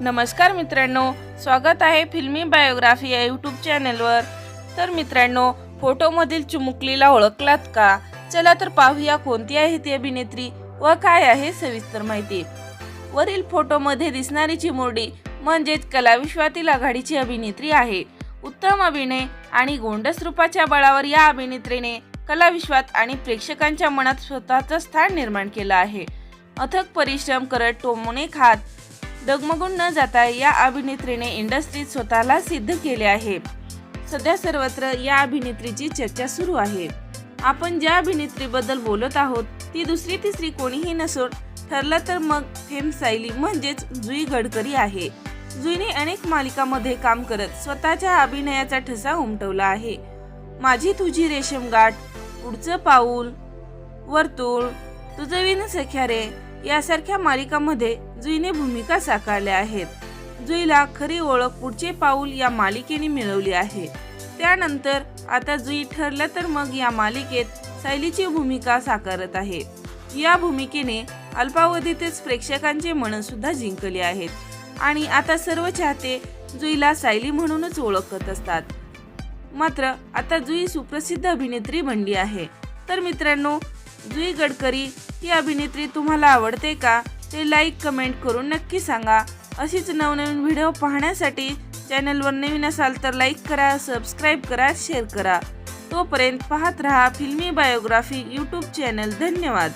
नमस्कार मित्रांनो स्वागत आहे फिल्मी बायोग्राफी या यूट्यूब चॅनलवर तर मित्रांनो फोटोमधील चिमुकलीला ओळखलात का? चला तर पाहूया कोणती आहे ती अभिनेत्री व काय आहे सविस्तर माहिती. वरील फोटोमध्ये दिसणारी चिमुरडी म्हणजेच कलाविश्वातील आघाडीची अभिनेत्री आहे. उत्तम अभिनय आणि गोंडस रूपाच्या बळावर या अभिनेत्रीने कलाविश्वात आणि प्रेक्षकांच्या मनात स्वतःचं स्थान निर्माण केलं आहे. अथक परिश्रम करत टोमोने खात डगमगून न जाता या अभिनेत्रीने इंडस्ट्रीत स्वतःला सिद्ध केले आहे. सध्या सर्वत्र या अभिनेत्रीची चर्चा सुरू आहे. आपण ज्या अभिनेत्रीबद्दल बोलत आहोत ती दुसरी तिसरी कोणीही नसून ठरलं तर मग फेम सायली म्हणजेच जुई गडकरी आहे. जुईने अनेक मालिकामध्ये काम करत स्वतःच्या अभिनयाचा ठसा उमटवला आहे. माझी तुझी रेशम गाठ पुढचं पाऊल वर्तुळ तुझं सख्या रे यासारख्या मालिकामध्ये जुईने भूमिका साकारल्या आहेत. जुईला खरी ओळख पुढचे पाऊल या मालिकेने मिळवली आहे. त्यानंतर आता जुई ठरलं तर मग या मालिकेत सायलीची भूमिका साकारत आहे. या भूमिकेने अल्पावधीतच प्रेक्षकांचे मनसुद्धा जिंकले आहेत. आणि आता सर्व चाहते जुईला सायली म्हणूनच ओळखत असतात. मात्र आता जुई सुप्रसिद्ध अभिनेत्री बनली आहे. तर मित्रांनो जुई गडकरी ही अभिनेत्री तुम्हाला आवडते का ते लाईक कमेंट करून नक्की सांगा. अशीच नवनवीन व्हिडिओ पाहण्यासाठी चॅनलवर नवीन असाल तर लाईक करा सबस्क्राईब करा शेअर करा. तोपर्यंत पाहत रहा फिल्मी बायोग्राफी यूट्यूब चॅनल धन्यवाद.